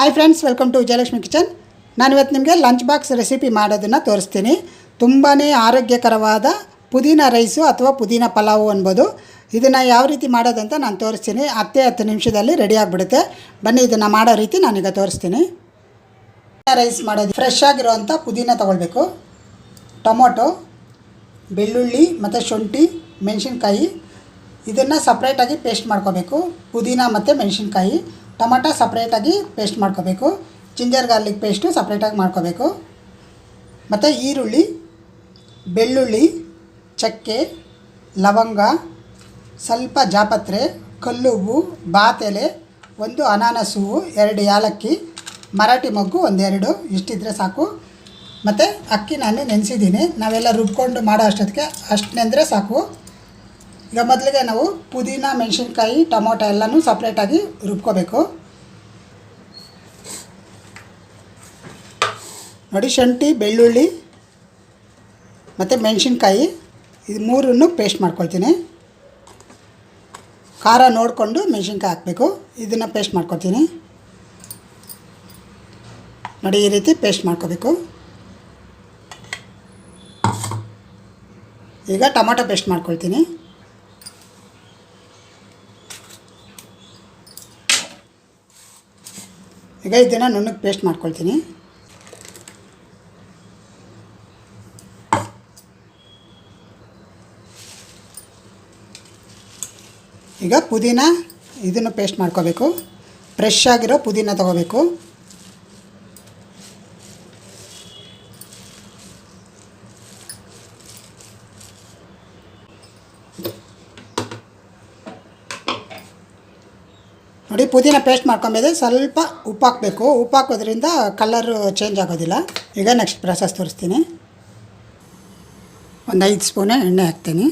Hi friends welcome to Vijayalakshmi kitchen ನಾನು ಇವತ್ತು ನಿಮಗೆ ಲಂಚ್ ಬಾಕ್ಸ್ ರೆಸಿಪಿ ಮಾಡೋದನ್ನು ತೋರಿಸ್ತೀನಿ. ತುಂಬಾ ಆರೋಗ್ಯಕರವಾದ ಪುದೀನ ರೈಸು ಅಥವಾ ಪುದೀನ ಪಲಾವು ಅನ್ಬೋದು. ಇದನ್ನು ಯಾವ ರೀತಿ ಮಾಡೋದಂತ ನಾನು ತೋರಿಸ್ತೀನಿ. ಹತ್ತೇ ಹತ್ತು ನಿಮಿಷದಲ್ಲಿ ರೆಡಿ ಆಗಿಬಿಡುತ್ತೆ. ಬನ್ನಿ, ಇದನ್ನು ಮಾಡೋ ರೀತಿ ನಾನೀಗ ತೋರಿಸ್ತೀನಿ. ಪುದೀನ ರೈಸ್ ಮಾಡೋದು ಫ್ರೆಶ್ ಆಗಿರೋವಂಥ ಪುದೀನ ತೊಗೊಳ್ಬೇಕು. ಟೊಮೊಟೊ, ಬೆಳ್ಳುಳ್ಳಿ ಮತ್ತು ಶುಂಠಿ, ಮೆಣಸಿನ್ಕಾಯಿ. ಇದನ್ನು ಸಪ್ರೇಟಾಗಿ ಪೇಸ್ಟ್ ಮಾಡ್ಕೋಬೇಕು. ಪುದೀನ ಮತ್ತು ಮೆಣಸಿನ್ಕಾಯಿ. ಟೊಮಟೊ ಸಪ್ರೇಟಾಗಿ ಪೇಸ್ಟ್ ಮಾಡ್ಕೋಬೇಕು. ಜಿಂಜರ್ ಗಾರ್ಲಿಕ್ ಪೇಸ್ಟು ಸಪ್ರೇಟಾಗಿ ಮಾಡ್ಕೋಬೇಕು. ಮತ್ತು ಈರುಳ್ಳಿ, ಬೆಳ್ಳುಳ್ಳಿ, ಚಕ್ಕೆ, ಲವಂಗ, ಸ್ವಲ್ಪ ಜಾಪತ್ರೆ, ಕಲ್ಲುವು, ಬಾತೆಲೆ, ಒಂದು ಅನಾನಸ್ ಹೂವು ಎರಡು ಯಾಲಕ್ಕಿ, ಮರಾಠಿ ಮೊಗ್ಗು ಒಂದೆರಡು, ಇಷ್ಟಿದ್ರೆ ಸಾಕು. ಮತ್ತು ಅಕ್ಕಿ ನಾನು ನೆನೆಸಿದ್ದೀನಿ. ನಾವೆಲ್ಲ ರುಬ್ಕೊಂಡು ಮಾಡೋ ಅಷ್ಟೊತ್ತಿಗೆ ಅಷ್ಟು ನೆಂದರೆ ಸಾಕು. ಈಗ ಮೊದಲಿಗೆ ನಾವು ಪುದೀನ, ಮೆಣಸಿನ್ಕಾಯಿ, ಟೊಮೊಟೊ ಎಲ್ಲನೂ ಸಪ್ರೇಟಾಗಿ ರುಬ್ಕೋಬೇಕು. ನೋಡಿ ಶುಂಠಿ, ಬೆಳ್ಳುಳ್ಳಿ ಮತ್ತು ಮೆಣಸಿನ್ಕಾಯಿ ಇದು ಮೂರನ್ನು ಪೇಸ್ಟ್ ಮಾಡ್ಕೊಳ್ತೀನಿ. ಖಾರ ನೋಡಿಕೊಂಡು ಮೆಣಸಿನ್ಕಾಯಿ ಹಾಕಬೇಕು. ಇದನ್ನು ಪೇಸ್ಟ್ ಮಾಡ್ಕೊಳ್ತೀನಿ. ನೋಡಿ ಈ ರೀತಿ ಪೇಸ್ಟ್ ಮಾಡ್ಕೋಬೇಕು. ಈಗ ಟೊಮೊಟೊ ಪೇಸ್ಟ್ ಮಾಡ್ಕೊಳ್ತೀನಿ. ಈಗ ಇದನ್ನು ನುಣ್ಣಗೆ ಪೇಸ್ಟ್ ಮಾಡ್ಕೊಳ್ತೀನಿ. ಈಗ ಪುದೀನ ಇದನ್ನು ಪೇಸ್ಟ್ ಮಾಡ್ಕೋಬೇಕು. ಫ್ರೆಶ್ ಆಗಿರೋ ಪುದೀನ ತೊಗೋಬೇಕು. ನೋಡಿ, ಪುದೀನ ಪೇಸ್ಟ್ ಮಾಡ್ಕೊಂಬಿದೆ ಸ್ವಲ್ಪ ಉಪ್ಪು ಹಾಕಬೇಕು ಉಪ್ಪು ಹಾಕೋದ್ರಿಂದ ಕಲರು ಚೇಂಜ್ ಆಗೋದಿಲ್ಲ. ಈಗ ನೆಕ್ಸ್ಟ್ ಪ್ರೊಸೆಸ್ ತೋರಿಸ್ತೀನಿ. ಒಂದು ಐದು ಸ್ಪೂನ್ ಎಣ್ಣೆ ಹಾಕ್ತೀನಿ.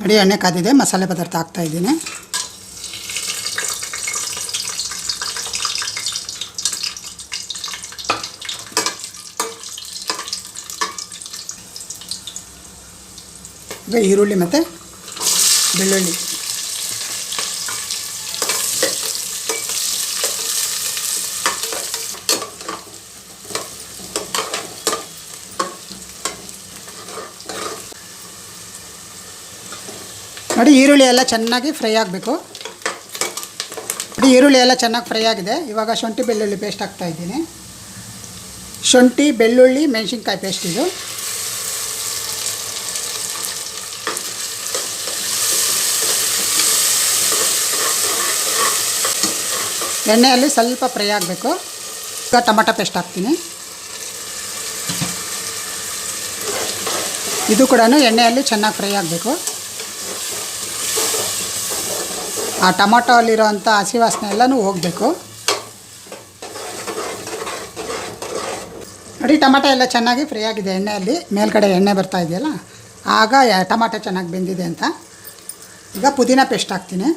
ನೋಡಿ, ಎಣ್ಣೆ ಕಾದಿದೆ, ಮಸಾಲೆ ಪದಾರ್ಥ ಹಾಕ್ತಾಯಿದ್ದೀನಿ ಈಗ ಈರುಳ್ಳಿ ಮತ್ತು ಬೆಳ್ಳುಳ್ಳಿ. ನೋಡಿ, ಈರುಳ್ಳಿ ಎಲ್ಲ ಚೆನ್ನಾಗಿ ಫ್ರೈ ಆಗಬೇಕು. ನೋಡಿ, ಈರುಳ್ಳಿ ಎಲ್ಲ ಚೆನ್ನಾಗಿ ಫ್ರೈ ಆಗಿದೆ. ಇವಾಗ ಶುಂಠಿ ಬೆಳ್ಳುಳ್ಳಿ ಪೇಸ್ಟ್ ಹಾಕ್ತಾ ಇದ್ದೀನಿ. ಶುಂಠಿ, ಬೆಳ್ಳುಳ್ಳಿ, ಮೆಣಸಿನ್ಕಾಯಿ ಪೇಸ್ಟ್ ಇದು. ಎಣ್ಣೆಯಲ್ಲಿ ಸ್ವಲ್ಪ ಫ್ರೈ ಆಗಬೇಕು. ಈಗ ಟೊಮಟೊ ಪೇಸ್ಟ್ ಹಾಕ್ತೀನಿ. ಇದು ಕೂಡ ಎಣ್ಣೆಯಲ್ಲಿ ಚೆನ್ನಾಗಿ ಫ್ರೈ ಆಗಬೇಕು. ಆ ಟೊಮೊಟೊ ಅಲ್ಲಿರೋವಂಥ ಹಸಿ ವಾಸನೆ ಎಲ್ಲನೂ ಹೋಗಬೇಕು. ನೋಡಿ, ಟೊಮೊಟೊ ಎಲ್ಲ ಚೆನ್ನಾಗಿ ಫ್ರೈ ಆಗಿದೆ ಎಣ್ಣೆಯಲ್ಲಿ. ಮೇಲ್ಗಡೆ ಎಣ್ಣೆ ಬರ್ತಾ ಇದೆಯಲ್ಲ? ಆಗ ಟೊಮಟೊ ಚೆನ್ನಾಗಿ ಬೆಂದಿದೆ ಅಂತ. ಈಗ ಪುದೀನ ಪೇಸ್ಟ್ ಹಾಕ್ತೀನಿ.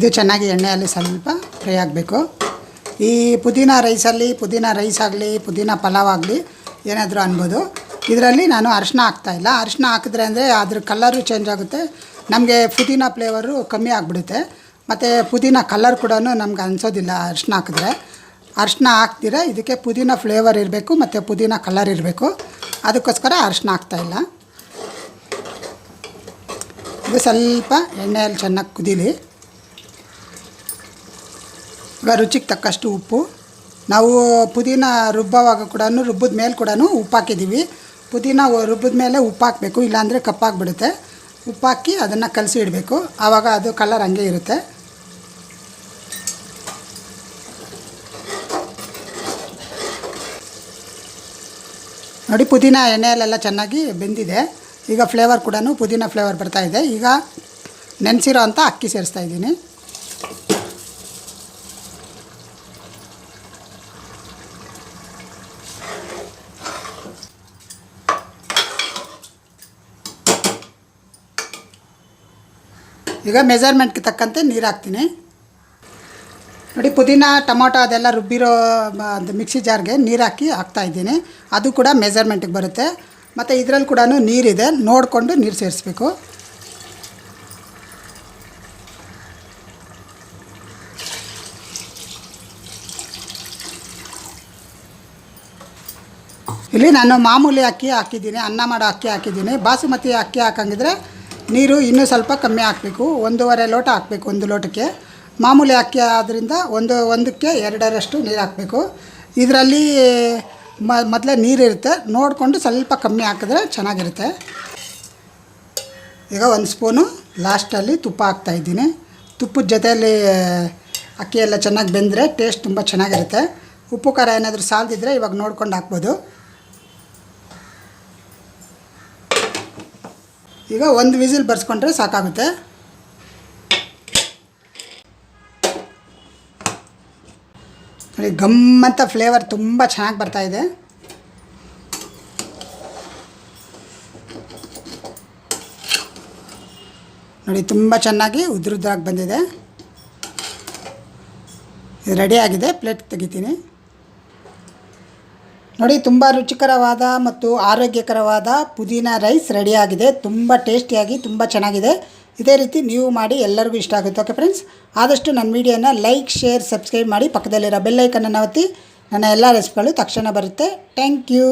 ಇದು ಚೆನ್ನಾಗಿ ಎಣ್ಣೆಯಲ್ಲಿ ಸ್ವಲ್ಪ ಫ್ರೈ ಆಗಬೇಕು. ಈ ಪುದೀನ ರೈಸಲ್ಲಿ ಪುದೀನ ರೈಸ್ ಆಗಲಿ, ಪುದೀನ ಪಲಾವ್ ಆಗಲಿ ಏನಾದರೂ ಅನ್ಬೋದು. ಇದರಲ್ಲಿ ನಾನು ಅರಿಶಿನ ಹಾಕ್ತಾಯಿಲ್ಲ ಅರಿಶಿನ ಹಾಕಿದ್ರೆ ಅಂದರೆ ಅದ್ರ ಕಲ್ಲರು ಚೇಂಜ್ ಆಗುತ್ತೆ. ನಮಗೆ ಪುದೀನ ಫ್ಲೇವರು ಕಮ್ಮಿ ಆಗಿಬಿಡುತ್ತೆ. ಮತ್ತು ಪುದೀನ ಕಲರ್ ಕೂಡ ನಮ್ಗೆ ಅನಿಸೋದಿಲ್ಲ ಅರಿಶಿನ ಹಾಕಿದ್ರೆ. ಅರಿಶಿನ ಹಾಕ್ತೀರ, ಇದಕ್ಕೆ ಪುದೀನ ಫ್ಲೇವರ್ ಇರಬೇಕು ಮತ್ತು ಪುದೀನ ಕಲರ್ ಇರಬೇಕು. ಅದಕ್ಕೋಸ್ಕರ ಅರಿಶಿನ ಹಾಕ್ತಾಯಿಲ್ಲ ಇದು ಸ್ವಲ್ಪ ಎಣ್ಣೆಯಲ್ಲಿ ಚೆನ್ನಾಗಿ ಕುದೀಲಿ. ಈಗ ರುಚಿಗೆ ತಕ್ಕಷ್ಟು ಉಪ್ಪು. ನಾವು ಪುದೀನ ರುಬ್ಬವಾಗ ಕೂಡ ರುಬ್ಬದ ಮೇಲೆ ಕೂಡ ಉಪ್ಪು ಹಾಕಿದ್ದೀವಿ. ಪುದೀನ ರುಬ್ಬದ ಮೇಲೆ ಉಪ್ಪು ಹಾಕಬೇಕು, ಇಲ್ಲಾಂದರೆ ಕಪ್ಪಾಗಿಬಿಡುತ್ತೆ. ಉಪ್ಪು ಹಾಕಿ ಅದನ್ನು ಕಲಸಿ ಇಡಬೇಕು. ಆವಾಗ ಅದು ಕಲರ್ ಹಂಗೆ ಇರುತ್ತೆ. ನೋಡಿ, ಪುದೀನ ಎಣ್ಣೆಯಲ್ಲೆಲ್ಲ ಚೆನ್ನಾಗಿ ಬೆಂದಿದೆ. ಈಗ ಫ್ಲೇವರ್ ಕೂಡ ಪುದೀನ ಫ್ಲೇವರ್ ಬರ್ತಾಯಿದೆ ಈಗ ನೆನೆಸಿರೋ ಅಂಥ ಅಕ್ಕಿ ಸೇರಿಸ್ತಾ ಇದ್ದೀನಿ. ಈಗ ಮೆಜರ್ಮೆಂಟ್ಗೆ ತಕ್ಕಂತೆ ನೀರು ಹಾಕ್ತೀನಿ. ನೋಡಿ, ಪುದೀನ, ಟೊಮೊಟೊ ಅದೆಲ್ಲ ರುಬ್ಬಿರೋ ಒಂದು ಮಿಕ್ಸಿ ಜಾರ್ಗೆ ನೀರು ಹಾಕಿ ಹಾಕ್ತಾಯಿದ್ದೀನಿ ಅದು ಕೂಡ ಮೆಜರ್ಮೆಂಟಿಗೆ ಬರುತ್ತೆ. ಮತ್ತು ಇದರಲ್ಲಿ ಕೂಡ ನೀರಿದೆ. ನೋಡಿಕೊಂಡು ನೀರು ಸೇರಿಸ್ಬೇಕು. ಇಲ್ಲಿ ನಾನು ಮಾಮೂಲಿ ಅಕ್ಕಿ ಹಾಕಿದ್ದೀನಿ. ಅನ್ನ ಮಾಡೋ ಅಕ್ಕಿ ಹಾಕಿದ್ದೀನಿ. ಬಾಸುಮತಿ ಅಕ್ಕಿ ಹಾಕಂಗಿದ್ರೆ ನೀರು ಇನ್ನೂ ಸ್ವಲ್ಪ ಕಮ್ಮಿ ಹಾಕಬೇಕು, ಒಂದೂವರೆ ಲೋಟ ಹಾಕಬೇಕು ಒಂದು ಲೋಟಕ್ಕೆ. ಮಾಮೂಲಿ ಅಕ್ಕಿ ಆದ್ದರಿಂದ ಒಂದು, ಒಂದಕ್ಕೆ ಎರಡರಷ್ಟು ನೀರು ಹಾಕಬೇಕು. ಇದರಲ್ಲಿ ಮೊದಲೇ ನೀರಿರುತ್ತೆ, ನೋಡಿಕೊಂಡು ಸ್ವಲ್ಪ ಕಮ್ಮಿ ಹಾಕಿದ್ರೆ ಚೆನ್ನಾಗಿರುತ್ತೆ. ಈಗ ಒಂದು ಸ್ಪೂನು ಲಾಸ್ಟಲ್ಲಿ ತುಪ್ಪ ಹಾಕ್ತಾಯಿದ್ದೀನಿ ತುಪ್ಪದ ಜೊತೆಯಲ್ಲಿ ಅಕ್ಕಿ ಎಲ್ಲ ಚೆನ್ನಾಗಿ ಬೆಂದರೆ ಟೇಸ್ಟ್ ತುಂಬ ಚೆನ್ನಾಗಿರುತ್ತೆ. ಉಪ್ಪು ಖಾರ ಏನಾದರೂ ಸಾಲದಿದ್ದರೆ ಇವಾಗ ನೋಡ್ಕೊಂಡು ಹಾಕ್ಬೋದು. ಈಗ ಒಂದು ವಿಸಿಲ್ ಬರ್ಸ್ಕೊಂಡ್ರೆ ಸಾಕಾಗುತ್ತೆ. ನೋಡಿ ಗಮ್ಮಂತ ಫ್ಲೇವರ್ ತುಂಬ ಚೆನ್ನಾಗಿ ಬರ್ತಾ ಇದೆ. ನೋಡಿ, ತುಂಬ ಚೆನ್ನಾಗಿ ಉದ್ರುದ್ರಾಗಿ ಬಂದಿದೆ. ಇದು ರೆಡಿ ಆಗಿದೆ ಪ್ಲೇಟ್ ತೆಗಿತೀನಿ. ನೋಡಿ, ತುಂಬ ರುಚಿಕರವಾದ ಮತ್ತು ಆರೋಗ್ಯಕರವಾದ ಪುದೀನ ರೈಸ್ ರೆಡಿಯಾಗಿದೆ. ತುಂಬ ಟೇಸ್ಟಿಯಾಗಿ, ತುಂಬ ಚೆನ್ನಾಗಿದೆ. ಇದೇ ರೀತಿ ನೀವು ಮಾಡಿ ಎಲ್ಲರಿಗೂ ಇಷ್ಟ ಆಗುತ್ತೆ. ಓಕೆ ಫ್ರೆಂಡ್ಸ್, ಆದಷ್ಟು ನನ್ನ ವೀಡಿಯೋನ ಲೈಕ್, ಶೇರ್, ಸಬ್ಸ್ಕ್ರೈಬ್ ಮಾಡಿ ಪಕ್ಕದಲ್ಲಿರೋ ಬೆಲ್ಲೈಕನ್ನು ಒತ್ತಿ. ನನ್ನ ಎಲ್ಲ ರೆಸಿಪಿಗಳು ತಕ್ಷಣ ಬರುತ್ತೆ. Thank you.